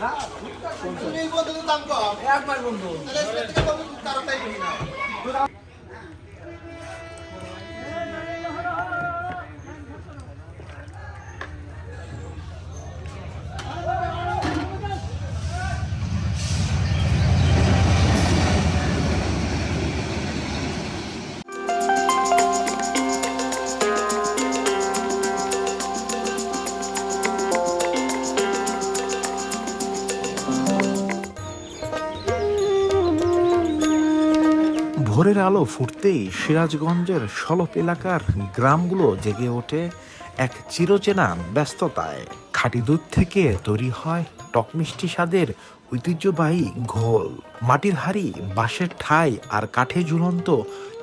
হ্যাঁ। একবার বন্ধু। ভোরের আলো ফুটতেই সিরাজগঞ্জের সলপ এলাকার গ্রামগুলো জেগে ওঠে এক চিরচেনা ব্যস্ততায়। খাঁটি দুধ থেকে তৈরি হয় টক মিষ্টি স্বাদের ঐতিহ্যবাহী ঘোল। মাটির হাড়ি, বাঁশের ঠাই আর কাঠে ঝুলন্ত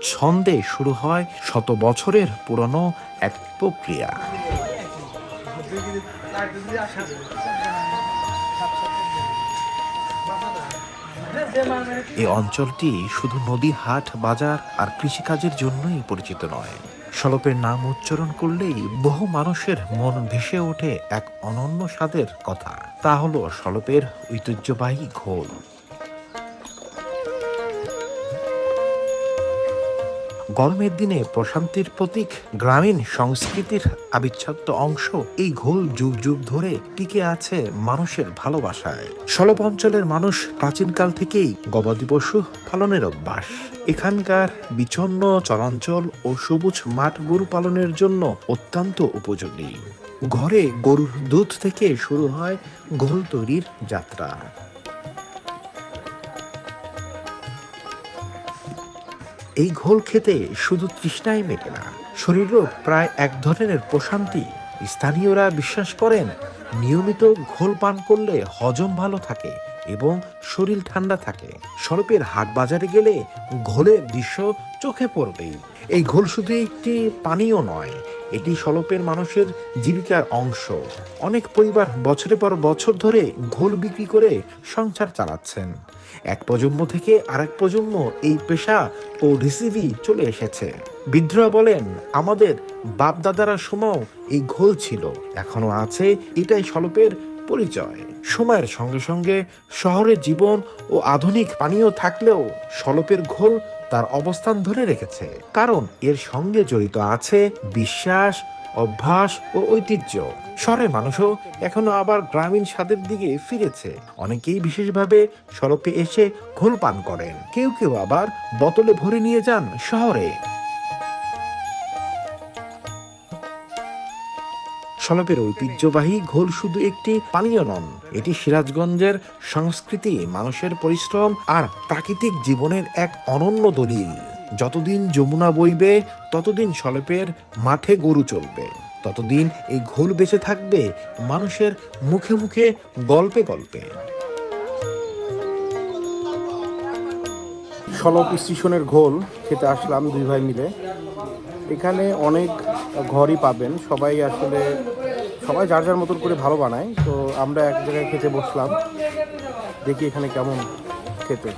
ছন্দে শুরু হয় শত বছরের পুরনো এক প্রক্রিয়া। এই অঞ্চলটি শুধু নদী, হাট, বাজার আর কৃষিকাজের জন্যই পরিচিত নয়। সলপের নাম উচ্চারণ করলেই বহু মানুষের মন ভেসে ওঠে এক অনন্য স্বাদের কথা। তা হলো সলপের ঐতিহ্যবাহী ঘোল। গরমের দিনে প্রশান্তির প্রতীক, গ্রামীণ সংস্কৃতির আবিচ্ছাদ্য অংশ। এই ঘোল যুগ যুগ ধরে টিকে আছে মানুষের ভালোবাসায়। সলপ অঞ্চলের মানুষ প্রাচীনকাল থেকেই গবাদি পশু পালনের অভ্যাস। এখানকার বিচ্ছন্ন চরাঞ্চল ও সবুজ মাঠ গরু পালনের জন্য অত্যন্ত উপযোগী। ঘরে গরুর দুধ থেকে শুরু হয় ঘোল তৈরির যাত্রা। এই ঘোল খেতে শুধু তৃষ্ণাই মেটে না। শরীরও প্রায় এক ধরনের প্রশান্তি। স্থানীয়রা বিশ্বাস করেন, নিয়মিত ঘোল পান করলে হজম ভালো থাকে এবং শরীর ঠান্ডা থাকে। সড়কের হাট বাজারে গেলে ঘোলের দৃশ্য চোখে পড়বেই। এই ঘোল শুধু একটি পানীয় নয় এটি সলপের মানুষের জীবিকার অংশ। অনেক পরিবার বছরের পর বছর ধরে ঘোল বিক্রি করে সংসার চালাচ্ছেন। এক প্রজন্ম থেকে আরেক প্রজন্ম এই পেশা ও রিসিভি চলে এসেছে। বিদ্রোহ বলেন, আমাদের বাপ দাদারা সময় এই ঘোল ছিল এখনও আছে, এটাই সলপের পরিচয়। সময়ের সঙ্গে সঙ্গে শহরের জীবন ও আধুনিক পানীয় থাকলেও সলপের ঘোল তার অবস্থান ধরে রেখেছে, কারণ এর সঙ্গে জড়িত আছে বিশ্বাস, অভ্যাস ও ঐতিহ্য। শহরের মানুষও এখনও আবার গ্রামীণ স্বাদের দিকে ফিরেছে। অনেকেই বিশেষভাবে সড়কে এসে ঘোল পান করেন। কেউ কেউ আবার বোতলে ভরে নিয়ে যান শহরে। সলপের ঐতিহ্যবাহী ঘোল শুধু একটি পানীয় নন, এটি সিরাজগঞ্জের সংস্কৃতি, মানুষের পরিশ্রম আর প্রাকৃতিক জীবনের এক অনন্য দলিল। যতদিন যমুনা বইবে, ততদিন সলপের মাঠে গরু চলবে। ততদিন এই ঘোল বেঁচে থাকবে মানুষের মুখে মুখে, গল্পে গল্পে। সলপ স্টেশনের ঘোল খেতে আসলাম দুই ভাই মিলে। এখানে অনেক ঘরই পাবেন, সবাই আসলে সবাই যার যার মতন করে ভালো বানায়, তো আমরা এক জায়গায় খেতে বসলাম। দেখি এখানে কেমন খেতে।